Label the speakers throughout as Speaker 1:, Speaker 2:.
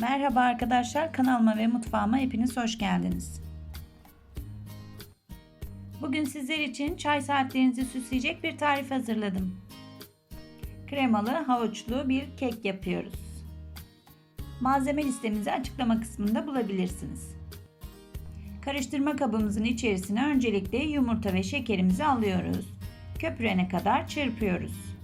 Speaker 1: Merhaba arkadaşlar, kanalıma ve mutfağıma hepiniz hoş geldiniz. Bugün sizler için çay saatlerinizi süsleyecek bir tarif hazırladım. Kremalı, havuçlu bir kek yapıyoruz. Malzeme listemizi açıklama kısmında bulabilirsiniz. Karıştırma kabımızın içerisine öncelikle yumurta ve şekerimizi alıyoruz. Köpürene kadar çırpıyoruz.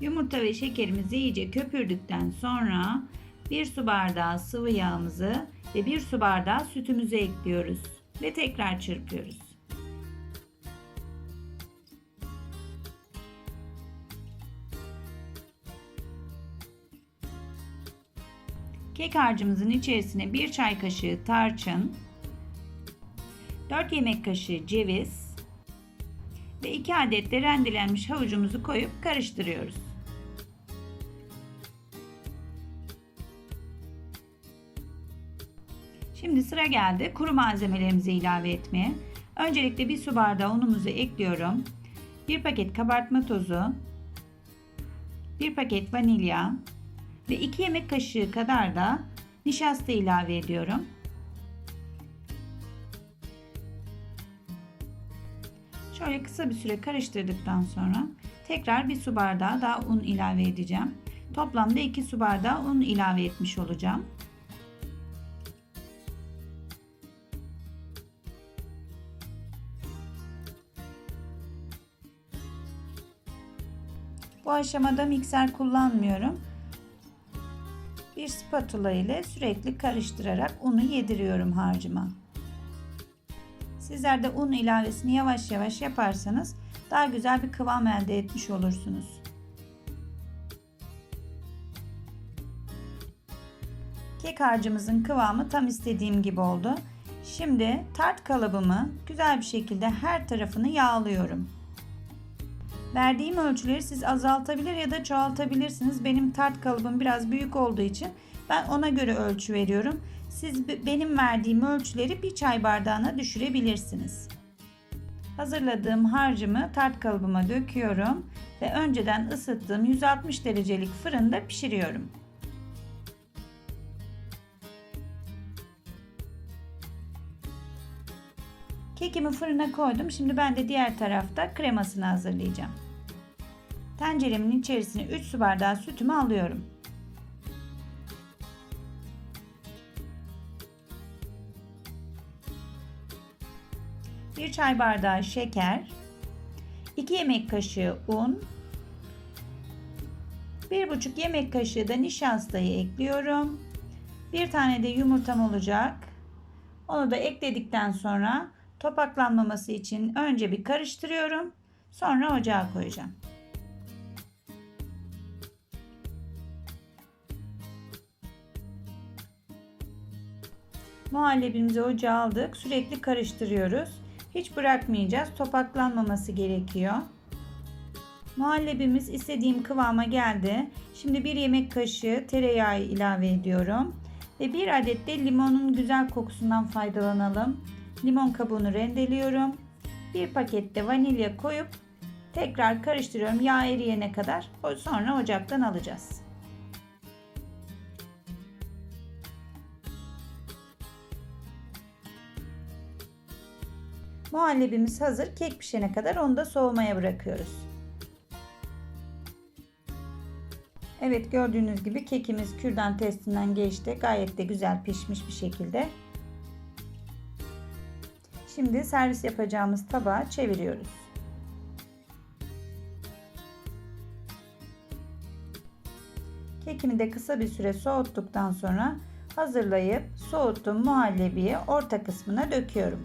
Speaker 1: Yumurta ve şekerimizi iyice köpürdükten sonra 1 su bardağı sıvı yağımızı ve 1 su bardağı sütümüzü ekliyoruz ve tekrar çırpıyoruz. Kek harcımızın içerisine 1 çay kaşığı tarçın, 4 yemek kaşığı ceviz ve 2 adet de rendelenmiş havucumuzu koyup karıştırıyoruz. Şimdi sıra geldi kuru malzemelerimizi ilave etmeye. Öncelikle bir su bardağı unumuzu ekliyorum. Bir paket kabartma tozu, bir paket vanilya ve 2 yemek kaşığı kadar da nişasta ilave ediyorum. Şöyle kısa bir süre karıştırdıktan sonra tekrar bir su bardağı daha un ilave edeceğim. Toplamda 2 su bardağı un ilave etmiş olacağım. Bu aşamada mikser kullanmıyorum. Bir spatula ile sürekli karıştırarak unu yediriyorum harcıma. Sizler de un ilavesini yavaş yavaş yaparsanız daha güzel bir kıvam elde etmiş olursunuz. Kek harcımızın kıvamı tam istediğim gibi oldu. Şimdi tart kalıbımı güzel bir şekilde her tarafını yağlıyorum. Verdiğim ölçüleri siz azaltabilir ya da çoğaltabilirsiniz. Benim tart kalıbım biraz büyük olduğu için ben ona göre ölçü veriyorum. Siz benim verdiğim ölçüleri bir çay bardağına düşürebilirsiniz. Hazırladığım harcımı tart kalıbıma döküyorum ve önceden ısıttığım 160 derecelik fırında pişiriyorum. Kekimi fırına koydum. Şimdi ben de diğer tarafta kremasını hazırlayacağım. Tenceremin içerisine 3 su bardağı sütümü alıyorum. Bir çay bardağı şeker, 2 yemek kaşığı un, 1,5 yemek kaşığı da nişastayı ekliyorum. Bir tane de yumurtam olacak. Onu da ekledikten sonra topaklanmaması için önce bir karıştırıyorum. Sonra ocağa koyacağım. Muhallebimizi ocağa aldık. Sürekli karıştırıyoruz. Hiç bırakmayacağız. Topaklanmaması gerekiyor. Muhallebimiz istediğim kıvama geldi. Şimdi bir yemek kaşığı tereyağı ilave ediyorum. Ve bir adet de limonun güzel kokusundan faydalanalım. Limon kabuğunu rendeliyorum. Bir paket de vanilya koyup tekrar karıştırıyorum yağ eriyene kadar. Sonra ocaktan alacağız. Muhallebimiz hazır. Kek pişene kadar onu da soğumaya bırakıyoruz. Evet gördüğünüz gibi kekimiz kürdan testinden geçti. Gayet de güzel pişmiş bir şekilde. Şimdi servis yapacağımız tabağa çeviriyoruz. Kekimi de kısa bir süre soğuttuktan sonra hazırlayıp soğuttuğum muhallebiyi orta kısmına döküyorum.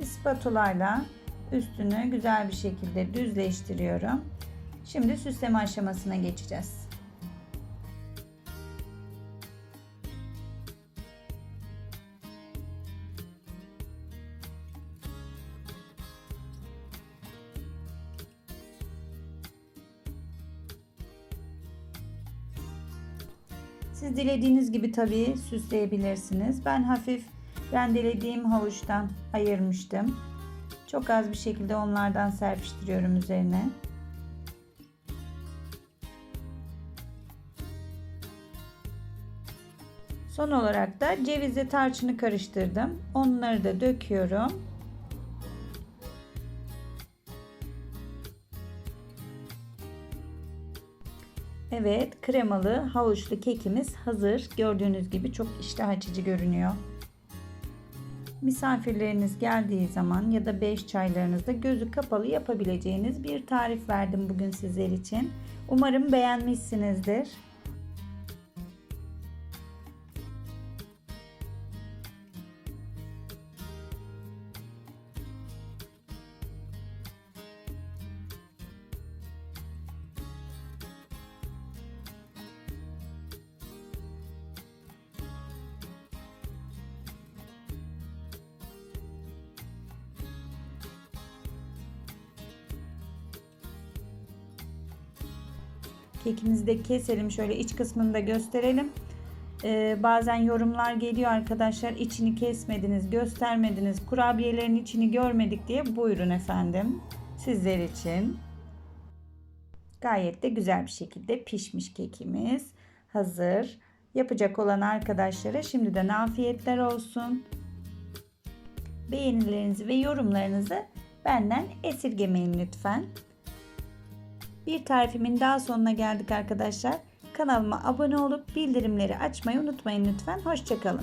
Speaker 1: bir spatulayla üstünü güzel bir şekilde düzleştiriyorum. Şimdi süsleme aşamasına geçeceğiz. Siz dilediğiniz gibi tabii süsleyebilirsiniz. Ben hafif rendelediğim havuçtan ayırmıştım. Çok az bir şekilde onlardan serpiştiriyorum üzerine. Son olarak da cevizle tarçını karıştırdım. Onları da döküyorum. Evet, kremalı havuçlu kekimiz hazır. Gördüğünüz gibi çok iştah açıcı görünüyor. Misafirleriniz geldiği zaman ya da beş çaylarınızda gözü kapalı yapabileceğiniz bir tarif verdim bugün sizler için. Umarım beğenmişsinizdir. Kekimizi de keselim. Şöyle iç kısmını da gösterelim. Ee, bazen yorumlar geliyor arkadaşlar. İçini kesmediniz, göstermediniz. Kurabiyelerin içini görmedik diye buyurun efendim. Sizler için. Gayet de güzel bir şekilde pişmiş kekimiz hazır. Yapacak olan arkadaşlara şimdiden afiyetler olsun. Beğenilerinizi ve yorumlarınızı benden esirgemeyin lütfen. Bir tarifimin daha sonuna geldik arkadaşlar. Kanalıma abone olup bildirimleri açmayı unutmayın lütfen. Hoşçakalın.